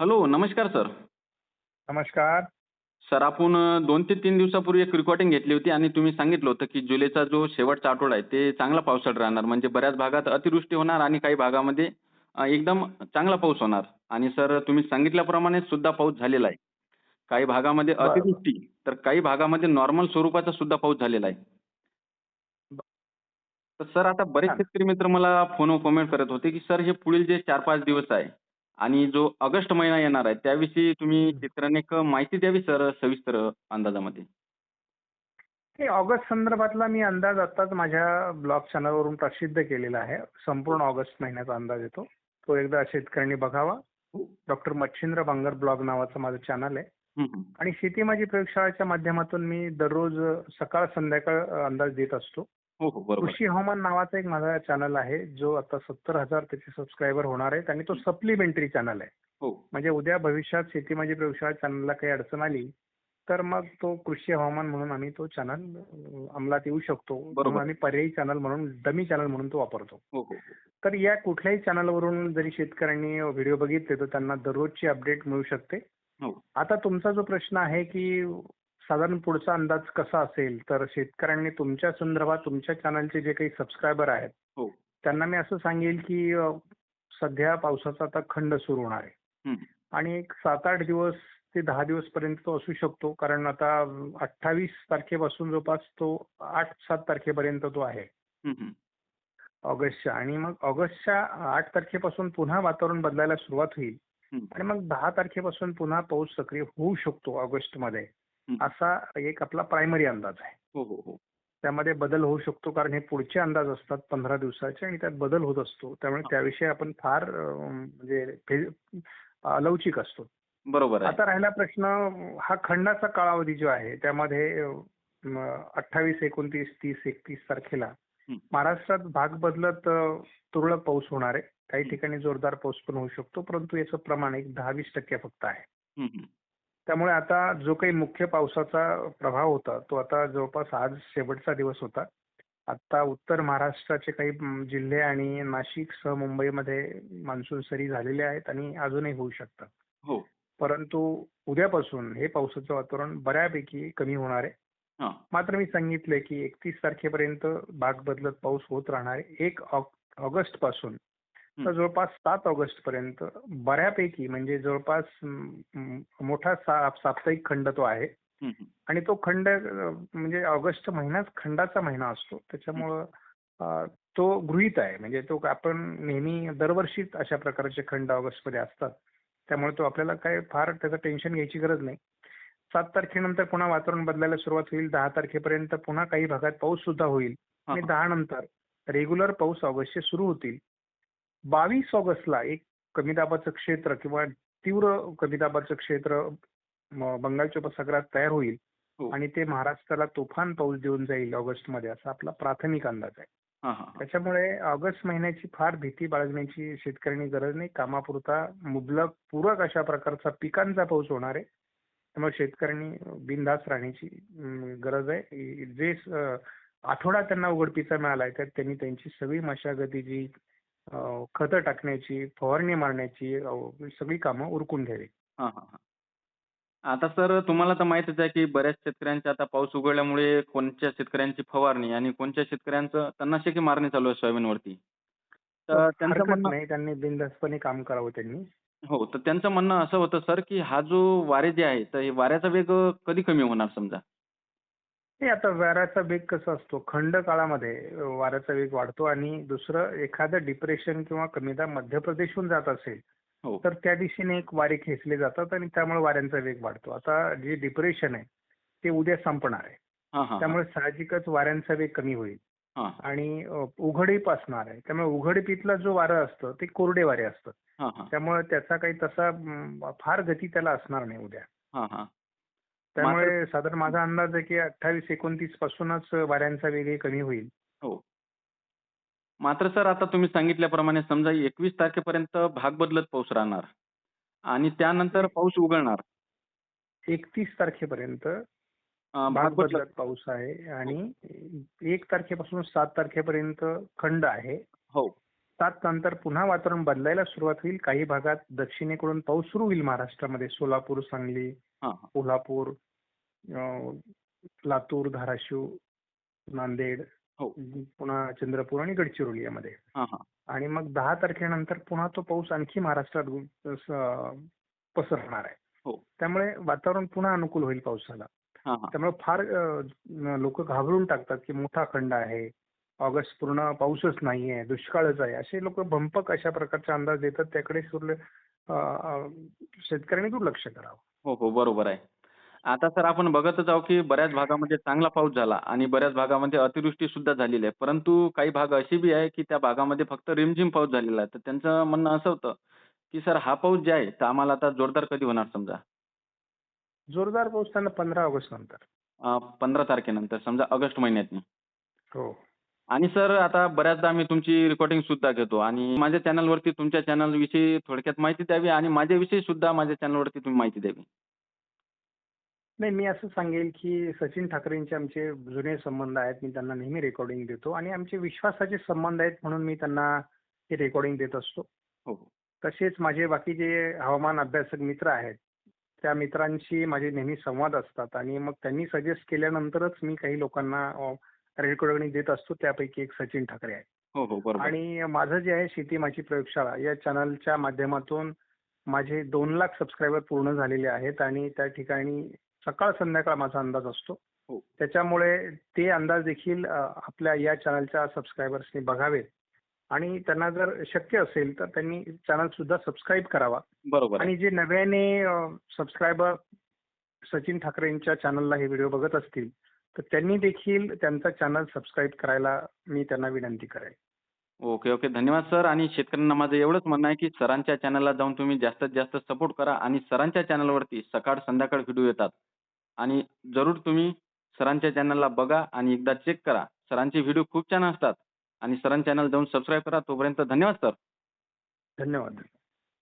Hello नमस्कार sir. नमस्कार. Sir आपण दोन ते तीन दिवसापूर्वी एक रेकॉर्डिंग घेतली होती आणि तुम्ही सांगितलं होतं की जुलैचा जो शेवटचा आठवडा आहे ते चांगला पावसाळा राहणार. म्हणजे बऱ्याच भागात अतिवृष्टी होणार आणि काही भागामध्ये अ, एकदम चांगला पाऊस होणार. आणि सर तुम्ही सांगितल्याप्रमाणे सुद्धा पाऊस झालेला आहे. काही भागामध्ये. अतिवृष्टी तर काही भागामध्ये नॉर्मल स्वरूपाचा सुद्धा पाऊस झालेला आहे. तर सर आता बरेच छान. शेतकरी मित्र मला फोनवर कमेंट करत होते की सर हे पुढील जे चार पाच दिवस आहे आणि जो ऑगस्ट महिना येणार आहे त्याविषयी तुम्ही शेतकऱ्यांना एक माहिती द्यावी सर सविस्तर अंदाजामध्ये. हे ऑगस्ट संदर्भातला मी अंदाज आत्ताच माझ्या ब्लॉग चॅनलवरून प्रसिद्ध केलेला आहे. संपूर्ण ऑगस्ट महिन्याचा अंदाज येतो. तो एकदा शेतकऱ्यांनी बघावा. डॉक्टर मच्छिंद्र बांगर ब्लॉग नावाचं माझं चॅनल आहे. आणि शेती माझी प्रयोगशाळेच्या माध्यमातून मी दररोज सकाळ संध्याकाळ अंदाज देत असतो. कृषी हवामान नावाचा एक माझा चॅनल आहे जो आता सत्तर हजार त्याचे सबस्क्रायबर होणार आहेत आणि तो सप्लिमेंटरी चॅनल आहे. हो. म्हणजे उद्या भविष्यात शेती माझी प्रयोगशाळा चॅनलला काही अडचण आली तर मग तो कृषी हवामान म्हणून आम्ही तो चॅनल अंमलात येऊ शकतो. म्हणून आम्ही पर्यायी चॅनल म्हणून डमी चॅनल म्हणून तो वापरतो. हो हो तर या कुठल्याही चॅनलवरून जरी शेतकऱ्यांनी व्हिडिओ बघितले तर त्यांना दररोजची अपडेट मिळू शकते. हो. आता तुमचा जो प्रश्न आहे की साधारण पुढचा अंदाज कसा असेल तर शेतकऱ्यांनी तुमच्या संदर्भात तुमच्या चॅनलचे जे काही सबस्क्रायबर आहेत हो त्यांना मी असं सांगेल की अ, सध्या पावसाचा आता खंड सुरू होणार आहे. आणि एक सात आठ दिवस ते दहा दिवस पर्यंत तो असू शकतो कारण आता अठ्ठावीस तारखेपासून जवळपास तो आठ सात तारखेपर्यंत तो आहे. ऑगस्टच्या आणि मग ऑगस्टच्या आठ तारखेपासून पुन्हा वातावरण बदलायला सुरुवात होईल. आणि मग दहा तारखेपासून पुन्हा पाऊस सक्रिय होऊ शकतो ऑगस्टमध्ये. असा एक आपला प्रायमरी अंदाज आहे. हो हो हो. त्यामध्ये बदल होऊ शकतो कारण हे पुढचे अंदाज असतात पंधरा दिवसाचे आणि त्यात बदल होत असतो. त्यामुळे त्याविषयी आपण फार म्हणजे अलौकिक असतो. बरोबर आता राहिला प्रश्न हा खंडाचा कालावधी जो आहे त्यामध्ये अठ्ठावीस एकोणतीस तीस एकतीस तारखेला. महाराष्ट्रात भाग बदलत तुरळक पाऊस होणार आहे. काही. ठिकाणी जोरदार पाऊस पण होऊ शकतो परंतु याचं प्रमाण एक दहा वीस टक्के फक्त आहे. त्यामुळे आता जो काही मुख्य पावसाचा प्रभाव होता तो आता जवळपास आज शेवटचा दिवस होता. आता उत्तर महाराष्ट्राचे काही जिल्हे आणि नाशिकसह मुंबईमध्ये मान्सून सरी झालेले आहेत आणि अजूनही होऊ शकतात. हो. परंतु उद्यापासून हे पावसाचं वातावरण बऱ्यापैकी कमी होणार आहे. मात्र मी सांगितलंय की एकतीस तारखेपर्यंत भाग बदलत पाऊस होत राहणार आहे. एक ऑगस्टपासून तर. जवळपास सात ऑगस्ट पर्यंत बऱ्यापैकी म्हणजे जवळपास मोठा साप्ताहिक खंड तो आहे. आणि तो खंड म्हणजे ऑगस्ट महिनाच खंडाचा महिना असतो. त्याच्यामुळं तो गृहीत आहे. म्हणजे तो आपण नेहमी दरवर्षीच अशा प्रकारचे खंड ऑगस्टमध्ये असतात. त्यामुळे तो आपल्याला काय फार त्याचं टेन्शन घ्यायची गरज नाही. सात तारखेनंतर पुन्हा वातावरण बदलायला सुरुवात होईल. दहा तारखेपर्यंत पुन्हा काही भागात पाऊस सुद्धा होईल. आणि. दहा नंतर रेग्युलर पाऊस ऑगस्टचे सुरू होतील. बावीस ऑगस्टला एक कमी दाबाचं क्षेत्र किंवा तीव्र कमी दाबाचं क्षेत्र बंगालच्या उपसागरात तयार होईल हो. आणि ते महाराष्ट्राला तुफान पाऊस देऊन जाईल ऑगस्टमध्ये असा आपला प्राथमिक अंदाज आहे. त्याच्यामुळे ऑगस्ट महिन्याची फार भीती बाळगण्याची शेतकऱ्यांनी गरज नाही कामापुरता मुबलक पूरक अशा प्रकारचा पिकांचा पाऊस होणार आहे त्यामुळे शेतकऱ्यांनी बिनधास्त राहण्याची गरज आहे जे आठवडा त्यांना उघडपीचा मिळाला आहे त्यात त्यांनी त्यांची सगळी मशागतीची अं, खतं टाकण्याची फवारणी मारण्याची सगळी कामं उरकून घ्यावी. हां, हां, हां. आता सर तुम्हाला तर माहीतच आहे की बऱ्याच शेतकऱ्यांचे आता पाऊस उघडल्यामुळे कोणत्या शेतकऱ्यांची फवारणी आणि कोणत्या शेतकऱ्यांचं तणनाशके मारणी चालू आहे सोयाबीनवरती? तर त्यांचं म्हणणं नाही त्यांनी बिनधास्तपणे काम करावं त्यांनी. हो तर त्यांचं म्हणणं असं होतं सर की हा जो वारे जे आहे तर हे वाऱ्याचा वेग कधी कमी होणार समजा? हे आता वाऱ्याचा वेग कसा असतो? खंड काळामध्ये वाऱ्याचा वेग वाढतो आणि दुसरं एखादं डिप्रेशन किंवा कमीदा मध्य प्रदेशहून जात असेल हो. तर त्या दिशेने एक वारे खेचले जातात आणि त्यामुळे वाऱ्यांचा वेग वाढतो. आता जे डिप्रेशन आहे ते उद्या संपणार आहे. हां हां त्यामुळे साहजिकच वाऱ्यांचा वेग कमी होईल. हां. आणि अं, उघडीप असणार आहे. त्यामुळे उघडीपीतलं जो वारं असतं ते कोरडे वारे असतं हां हां. त्यामुळे त्याचा काही तसा फार गती त्याला असणार नाही उद्या. हां हां. त्यामुळे साधारण माझा अंदाज आहे की अठ्ठावीस एकोणतीस पासूनच वाऱ्यांचा वेगही कमी होईल. हो. मात्र सर आता तुम्ही सांगितल्याप्रमाणे समजा एकवीस तारखेपर्यंत भाग बदलत पाऊस राहणार आणि त्यानंतर पाऊस उघडणार एकतीस तारखेपर्यंत भाग बदलत बदलत. पाऊस आहे आणि एक तारखेपासून सात तारखेपर्यंत खंड आहे. हो. सात नंतर पुन्हा वातावरण बदलायला सुरुवात होईल. काही भागात दक्षिणेकडून पाऊस सुरू होईल महाराष्ट्रामध्ये. सोलापूर सांगली कोल्हापूर लातूर धाराशिव नांदेड हो. पुन्हा चंद्रपूर आणि गडचिरोली यामध्ये. आणि मग दहा तारखेनंतर पुन्हा तो पाऊस आणखी महाराष्ट्रात पसरणार आहे. हो. त्यामुळे वातावरण पुन्हा अनुकूल होईल पावसाला. त्यामुळे फार लोक घाबरून टाकतात की मोठा खंड आहे. ऑगस्ट पूर्ण पाऊसच नाहीये दुष्काळच आहे. असे लोक भंपक अशा प्रकारचे अंदाज देतात. त्याकडे सुरले शेतकऱ्यांनी दुर्लक्ष करावं. हो हो बरोबर आहे. आता सर आपण बघतच आहोत की बऱ्याच भागामध्ये चांगला पाऊस झाला आणि बऱ्याच भागामध्ये अतिवृष्टी सुद्धा झालेली आहे. परंतु काही भाग असे बी आहे की त्या भागामध्ये फक्त रिमझिम पाऊस झालेला आहे. तर त्यांचं म्हणणं असं होतं की सर हा पाऊस जे आहे तर आम्हाला आता जोरदार कधी होणार समजा? जोरदार पाऊस त्यांना पंधरा ऑगस्ट नंतर. पंधरा तारखेनंतर समजा ऑगस्ट महिन्यातनी. हो. आणि सर आता बऱ्याचदा मी तुमची रेकॉर्डिंग सुद्धा घेतो आणि माझ्या चॅनलवरती तुमच्या चॅनल विषयी थोडक्यात माहिती द्यावी आणि माझ्याविषयी सुद्धा माझ्या चॅनलवरती तुम्ही माहिती द्यावी. नाही मी असं सांगेल की सचिन ठाकरेंचे आमचे जुने संबंध आहेत मी त्यांना नेहमी रेकॉर्डिंग देतो आणि आमचे विश्वासाचे संबंध आहेत म्हणून मी त्यांना हे रेकॉर्डिंग देत असतो. हो. तसेच माझे बाकीचे हवामान अभ्यासक मित्र आहेत त्या मित्रांशी माझे नेहमी संवाद असतात आणि मग त्यांनी सजेस्ट केल्यानंतरच मी काही लोकांना रेकॉर्डिंग देत असतो त्यापैकी एक सचिन ठाकरे आहे. हो हो बरोबर. आणि माझं जे आहे शेती माझी प्रयोगशाळा. या चॅनलच्या माध्यमातून माझे दोन लाख सबस्क्रायबर पूर्ण झालेले आहेत आणि त्या ठिकाणी सकाळ संध्याकाळ माझा अंदाज असतो. हो. त्याच्यामुळे ते अंदाज देखील आपल्या या चॅनलच्या सबस्क्रायबर्सनी बघावेत. आणि त्यांना जर शक्य असेल तर त्यांनी चॅनल सुद्धा सबस्क्राईब करावा. बरोबर आणि जे नव्याने सबस्क्रायबर सचिन ठाकरेंच्या चॅनलला हे व्हिडिओ बघत असतील तर त्यांनी देखील त्यांचा चॅनल सबस्क्राईब करायला मी त्यांना विनंती करेन ओके ओके धन्यवाद सर आणि शेतकऱ्यांना माझं एवढंच म्हणणं आहे की सरांच्या चॅनलला जाऊन तुम्ही जास्तीत जास्त सपोर्ट करा आणि सरांच्या चॅनलवरती सकाळ संध्याकाळ व्हिडिओ येतात. आणि जरूर तुम्ही सरांच्या चॅनलला बघा आणि एकदा चेक करा. सरांचे व्हिडिओ खूप छान असतात. आणि सरांच्या चॅनल जाऊन सबस्क्राईब करा. तोपर्यंत धन्यवाद सर धन्यवाद.